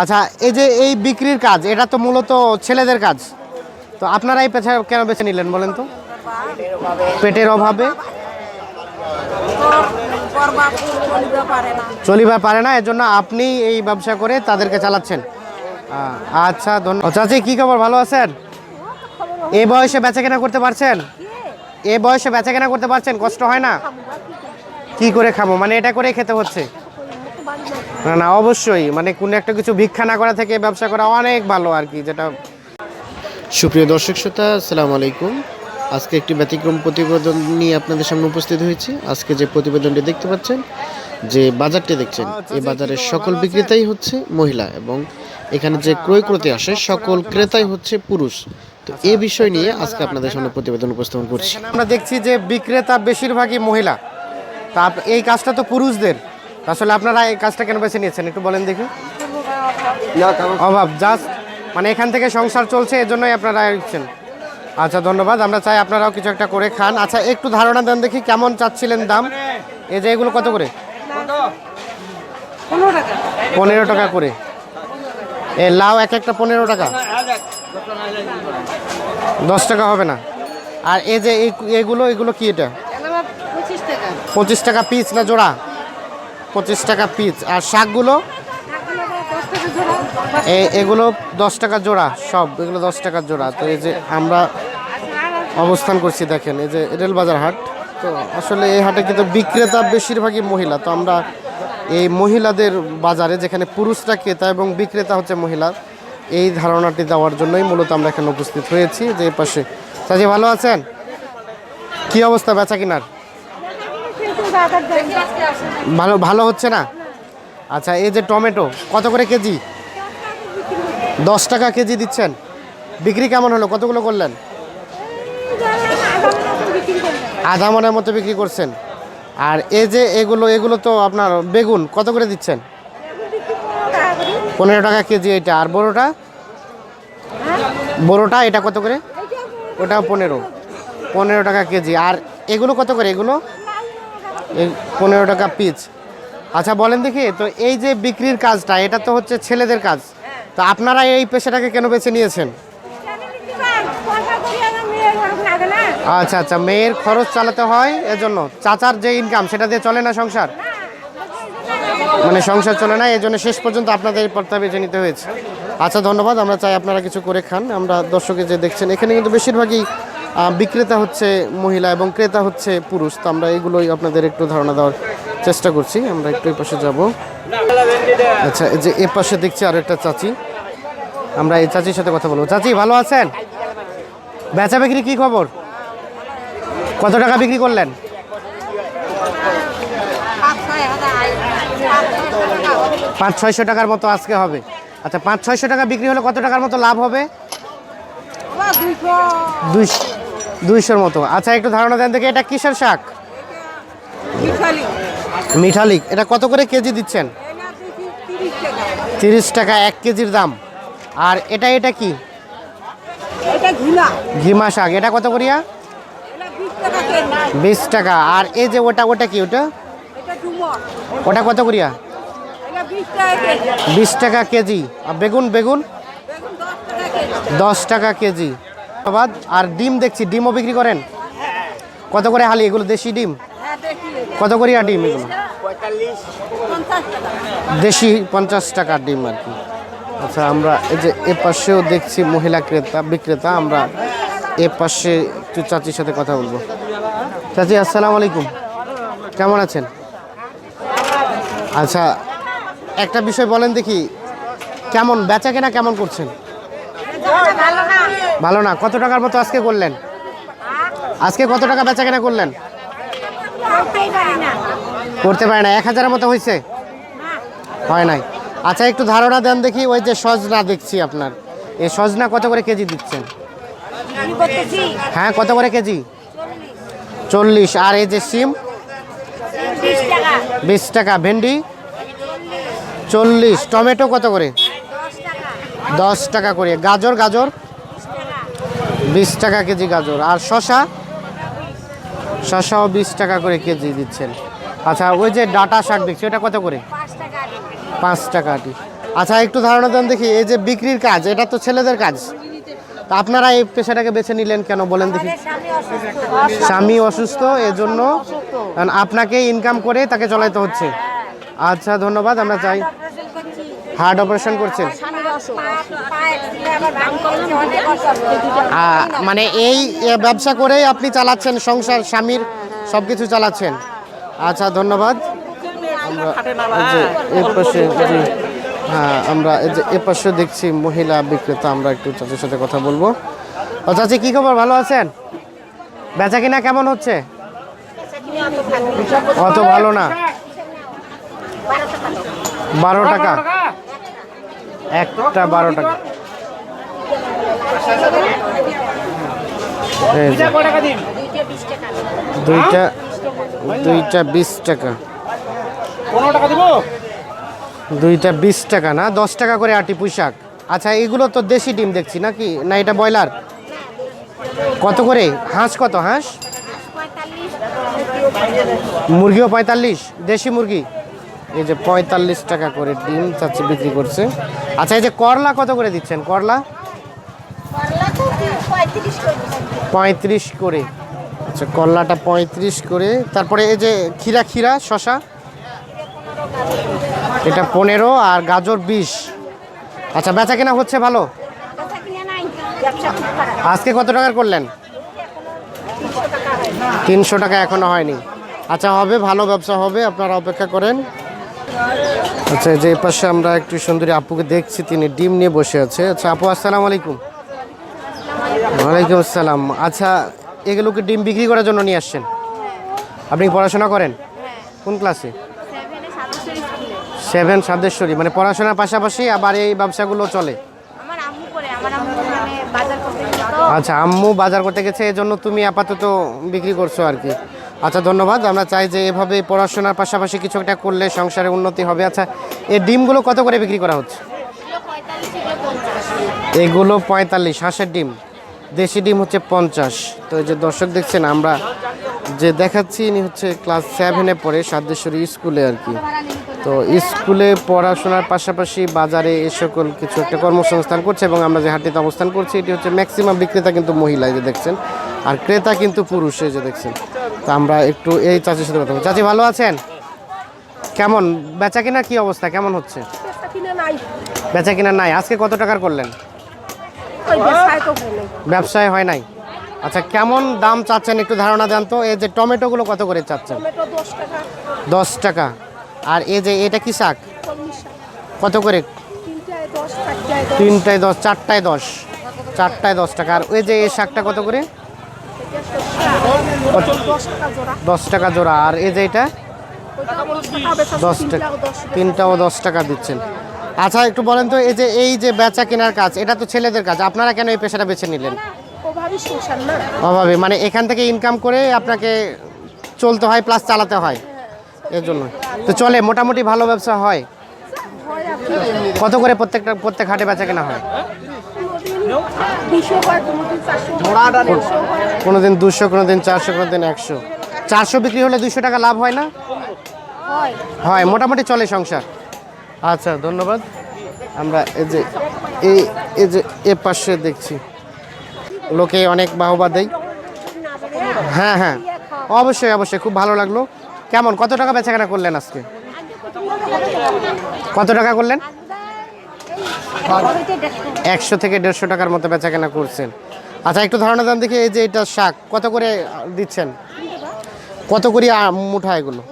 আচ্ছা এই যে এই বিক্রির কাজ, এটা তো মূলত ছেলেদের কাজ। তো আপনারা এই পেশা কেন বেছে নিলেন বলেন তো? পেটের অভাবে? চলিবা পারে না, এজন্য আপনি এই ব্যবসা করে তাদেরকে চালাচ্ছেন। আচ্ছা ধন্যবাদ চাচি, কি খবর? ভালো আছেন? এ বয়সে বেচা কেনা করতে পারছেন? এ বয়সে বেচা কেনা করতে পারছেন? কষ্ট হয় না? কি করে খাব? মানে এটা করে খেতে হচ্ছে। না না অবশ্যই। মানে কোনো একটা কিছু ভিক্ষা না করা থেকে ব্যবসা করা অনেক ভালো আর কি যেটা সুপ্রিয় দর্শক শ্রোতা আসসালামু আলাইকুম। আজকে একটি ব্যতিক্রম প্রতিবেদন নিয়ে আপনাদের সামনে উপস্থিত হয়েছি। আজকে যে প্রতিবেদনটি দেখতে পাচ্ছেন যে বাজারটি দেখছেন এই বাজারের সকল বিক্রেতাই হচ্ছে মহিলা এবং এখানে যে ক্রয় করতে আসে সকল ক্রেতাই হচ্ছে পুরুষ। তো এ বিষয় নিয়ে আজকে আপনাদের সামনে প্রতিবেদন উপস্থাপন করছি। আমরা দেখছি যে বিক্রেতা বেশিরভাগই মহিলা। তা এই কাজটা তো পুরুষদের। আসলে আপনারা এই কাজটা কেন বেছে নিয়েছেন? একটু বলেন দেখি। অভাব জাস্ট মানে এখান থেকে সংসার চলছে এজন্যই আপনারা দিচ্ছেন আচ্ছা ধন্যবাদ। আমরা চাই আপনারাও কিছু একটা করে খান। আচ্ছা একটু ধারণা দেন দেখি কেমন চাচ্ছিলেন দাম। এই যে এগুলো কত করে? পনেরো টাকা। করে। এ লাউ এক একটা পনেরো টাকা। দশ টাকা হবে না। আর এই যে এই- এগুলো এগুলো কি এটা? পঁচিশ টাকা। পিস না জোড়া? পঁচিশ টাকা পিস আর শাকগুলো? এগুলো দশ টাকা জোড়া, সব এগুলো দশ টাকা জোড়া। তো এই যে আমরা অবস্থান করছি, দেখেন, এই যে রেলবাজার হাট। তো আসলে এই হাটে কিন্তু বিক্রেতা বেশিরভাগই মহিলা। তো আমরা এই মহিলাদের বাজারে যেখানে পুরুষরা ক্রেতা এবং বিক্রেতা হচ্ছে মহিলা, এই ধারণাটি দেওয়ার জন্যই মূলত আমরা এখানে উপস্থিত হয়েছি। যে পাশে, চাচি ভালো আছেন? কি অবস্থা, বেচা কিনার? ভালো ভালো হচ্ছে না? আচ্ছা এই যে টমেটো, কত করে কেজি? দশ টাকা কেজি দিচ্ছেন। বিক্রি কেমন হলো? কতগুলো করলেন? আধা মনের মতো বিক্রি করছেন। আর এই যে এগুলো এগুলো তো আপনার বেগুন, কত করে দিচ্ছেন? পনেরো টাকা কেজি এটা। আর বড়োটা? বড়োটা, এটা কত করে? ওটা পনেরো। পনেরো টাকা কেজি। আর এগুলো কত করে? এগুলো? পনেরো টাকা পিস আচ্ছা বলেন দেখি, তো এই যে বিক্রির কাজটা, এটা তো হচ্ছে ছেলেদের কাজ। তো আপনারা এই পেশাটাকে কেন বেছে নিয়েছেন? আচ্ছা আচ্ছা মেয়ের খরচ চালাতে হয়, এজন্য? চাচার যে ইনকাম সেটা দিয়ে চলে না সংসার? মানে সংসার চলে না এই জন্য শেষ পর্যন্ত আপনাদের পথটা বেছে নিতে হয়েছে। আচ্ছা ধন্যবাদ, আমরা চাই আপনারা কিছু করে খান। আমরা দর্শকে যে দেখছেন, এখানে কিন্তু বেশিরভাগই বিক্রেতা হচ্ছে মহিলা এবং ক্রেতা হচ্ছে পুরুষ। তো আমরা এগুলোই আপনাদের একটু ধারণা দেওয়ার চেষ্টা করছি। আমরা একটু এই পাশে যাব। আচ্ছা এই যে এ পাশে দেখছি আর একটা চাচি। আমরা এই চাচির সাথে কথা বলব। চাচি ভালো আছেন? বেচা বিক্রি কি খবর? কত টাকা বিক্রি করলেন? পাঁচ ছয়শো টাকার মতো আজকে হবে। আচ্ছা পাঁচ ছয়শো টাকা বিক্রি হলে কত টাকার মতো লাভ হবে? দুইশো দুইশোর মতো। আচ্ছা একটু ধারণা দেন দেখি এটা কিসের শাক? মিঠালিক এটা কত করে কেজি দিচ্ছেন? তিরিশ টাকা। এক কেজির দাম। আর এটা এটা কি? ঘিমা। শাক। এটা কত করিয়া? বিশ টাকা আর এই যে ওটা ওটা কি ওটা? ওটা কত করিয়া? বিশ টাকা কেজি। আর বেগুন বেগুন? দশ টাকা কেজি। ধন্যবাদ। আর ডিম দেখছি, ডিমও বিক্রি করেন? কত করে হালি? এগুলো দেশি ডিম? কত দেখি আর ডিম এগুলো? দেশি পঞ্চাশ টাকার ডিম আর কি। আচ্ছা আমরা এই যে এ পাশেও দেখছি মহিলা ক্রেতা, বিক্রেতা, আমরা এ পাশে একটু চাচির সাথে কথা বলব। চাচি, আসসালামু আলাইকুম। কেমন আছেন? আচ্ছা একটা বিষয় বলেন দেখি, কেমন, বেচা কেনা কেমন করছেন? ভালো না, কত টাকার মতো আজকে করলেন? আজকে কত টাকা বেচা কেনা করলেন? করতে পারে না, এক হাজারের মতো হয়েছে হয় নাই। আচ্ছা একটু ধারণা দেন দেখি, ওই যে সজনা দেখছি আপনার। এই সজনা কত করে কেজি দিচ্ছেন? হ্যাঁ কত করে কেজি? চল্লিশ। আর এই যে সিম? বিশ টাকা। ভেন্ডি? চল্লিশ। টমেটো কত করে? দশ টাকা করে। গাজর গাজর? বিশ টাকা কেজি গাজর আর শশা? শশাও বিশ টাকা করে কেজি দিচ্ছেন। আচ্ছা ওই যে ডাটা শাক দেখছি ওটা কত করে? পাঁচ টাকা আটি। আচ্ছা একটু ধারণা দেন দেখি এই যে বিক্রির কাজ এটা তো ছেলেদের কাজ। তা আপনারা এই পেশাটাকে বেছে নিলেন কেন বলেন দেখি। স্বামী অসুস্থ। এজন্য আপনাকে ইনকাম করে তাকে চলাইতে হচ্ছে। আচ্ছা ধন্যবাদ আমরা চাই। হার্ট অপারেশন করছেন। মানে এই ব্যবসা করেই আপনি চালাচ্ছেন, সংসার, স্বামীর সব কিছু চালাচ্ছেন। আচ্ছা ধন্যবাদ। হ্যাঁ আমরা এ পাশে দেখছি মহিলা বিক্রেতা, আমরা একটু চাচির সাথে কথা বলব। ও চাচি, কী খবর? ভালো আছেন? বেচা কিনা কেমন হচ্ছে? অত ভালো না। বারো টাকা। একটা বারো টাকা দুইটা দুইটা বিশ টাকা। দুইটা বিশ টাকা না? দশ টাকা করে আটি আচ্ছা এগুলো তো দেশি ডিম দেখছি নাকি? না, এটা ব্রয়লার? কত করে? হাঁস কত? হাঁস? মুরগিও পঁয়তাল্লিশ। দেশি মুরগি? এই যে পঁয়তাল্লিশ টাকা করে ডিম চাচ্ছি বিক্রি করছে। আচ্ছা এই যে করলা কত করে দিচ্ছেন? করলা? পঁয়ত্রিশ করে আচ্ছা করলাটা পঁয়ত্রিশ করে। তারপরে এই যে খিরা খিরা শশা এটা পনেরো আর গাজর বিশ। আচ্ছা বেচা কেনা হচ্ছে ভালো? আজকে কত টাকার করলেন? তিনশো টাকা এখনও হয়নি। আচ্ছা হবে ভালো ব্যবসা হবে আপনারা অপেক্ষা করেন। আচ্ছা যে পাশে আমরা একটু সুন্দরী আপুকে দেখছি তিনি ডিম নিয়ে বসে আছে। আচ্ছা আপু আসসালাম আলাইকুম। ওয়ালাইকুম আসসালাম। আচ্ছা এগুলোকে ডিম বিক্রি করার জন্য নিয়ে আসছেন? আপনি পড়াশোনা করেন? কোন ক্লাসে? সেভেন সাদেশ্বরী। মানে পড়াশোনার পাশাপাশি আবার এই ব্যবসাগুলো চলে? মানে আচ্ছা আম্মু বাজার করতে গেছে এই জন্য তুমি আপাতত বিক্রি করছ আর কি। আচ্ছা ধন্যবাদ। আমরা চাই যে এভাবে পড়াশোনার পাশাপাশি কিছু একটা করলে সংসারে উন্নতি হবে। আচ্ছা এই ডিমগুলো কত করে বিক্রি করা হচ্ছে? এগুলো পঁয়তাল্লিশ, হাঁসের ডিম। দেশি ডিম হচ্ছে পঞ্চাশ। তো এই যে দর্শক দেখছেন, আমরা যে দেখাচ্ছি, ইনি হচ্ছে ক্লাস সেভেনে পড়ে সাদ্দেশ্বরী স্কুলে আর কি। তো স্কুলে পড়াশোনার পাশাপাশি বাজারে এ সকল কিছু একটা কর্মসংস্থান করছে এবং আমরা যে হাটটিতে অবস্থান করছি, এটি হচ্ছে ম্যাক্সিমাম বিক্রেতা কিন্তু মহিলা যে দেখছেন। আর ক্রেতা কিন্তু পুরুষ যে দেখছেন। তো আমরা একটু এই চাচির সাথে কথা বলব চাচি ভালো আছেন? কেমন? বেচা কিনা কি অবস্থা? কেমন হচ্ছে? বেচা কিনা নাই। আজকে কত টাকার করলেন? ব্যবসায় হয় নাই। আচ্ছা কেমন দাম চাচ্ছেন? একটু ধারণা দেন তো। এই যে টমেটোগুলো কত করে চাচ্ছেন? দশ টাকা। আর এই যে এটা কি শাক? কত করে? তিনটায় দশ চারটায় দশ। চারটায় দশ টাকা। আর ওই যে এই শাকটা কত করে? দশ টাকা জোড়া। আর এই যে এটা? দশ টাকা, তিনটাও দশ টাকা দিচ্ছেন। আচ্ছা একটু বলেন তো, এই যে এই যে বেচা কেনার কাজ, এটা তো ছেলেদের কাজ। আপনারা কেন এই পেশাটা বেছে নিলেন? অভাবে মানে এখান থেকে ইনকাম করে আপনাকে চলতে হয় প্লাস চালাতে হয়। এর জন্য। তো চলে, মোটামুটি ভালো ব্যবসা হয়। কত করে প্রত্যেকটা, প্রত্যেক হাটে বেচা কেনা হয়? কোনো দিন দুশো কোনো দিন চারশো কোনো দিন একশো। চারশো বিক্রি হলে দুশো টাকা লাভ হয় না? হয়। হয় মোটামুটি চলে সংসার। আচ্ছা ধন্যবাদ। আমরা এই যে এই এই যে এ পাশে দেখছি। লোকে অনেক বাহবা দেয়। হ্যাঁ হ্যাঁ। অবশ্যই অবশ্যই খুব ভালো লাগল। কেমন? কত টাকা বেচাকেনা করলেন আজকে? কত টাকা করলেন? একশো থেকে দেড়শো টাকার মতো বেচাকেনা করছেন। আচ্ছা একটু ধারণা দেন দেখি এই যে এটা শাক, কত করে দিচ্ছেন? কত করে মুঠা এগুলো?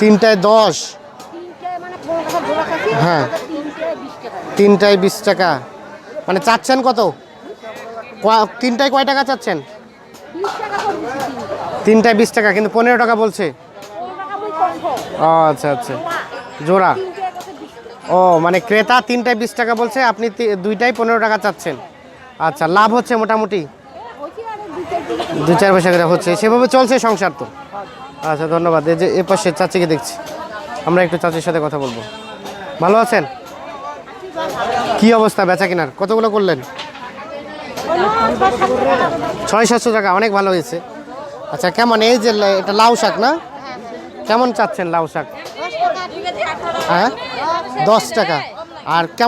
তিনটায় দশ। হ্যাঁ। তিনটায় বিশ টাকা। মানে চাচ্ছেন কত? তিনটায় কয় টাকা চাচ্ছেন? তিনটায় বিশ টাকা, কিন্তু পনেরো টাকা বলছে পনেরো টাকা বই কম ও আচ্ছা আচ্ছা। জোড়া। ও মানে ক্রেতা তিনটায় বিশ টাকা বলছে, আপনি দুইটাই পনেরো টাকা চাচ্ছেন। আচ্ছা লাভ হচ্ছে মোটামুটি? দু চার পয়সা করে হচ্ছে, সেভাবে চলছে সংসার তো। আচ্ছা ধন্যবাদ। এই যে এ পাশে চাচিকে দেখছি। আমরা একটু চাচির সাথে কথা বলব। ভালো আছেন? কি অবস্থা বেচা কেনার কতগুলো করলেন? ছয় সাতশো টাকা, অনেক ভালো হয়েছে। আচ্ছা কেমন? এই যে এটা লাউ শাক না? কেমন চাচ্ছেন লাউ শাক? হ্যাঁ? দশ টাকা। আর কেমন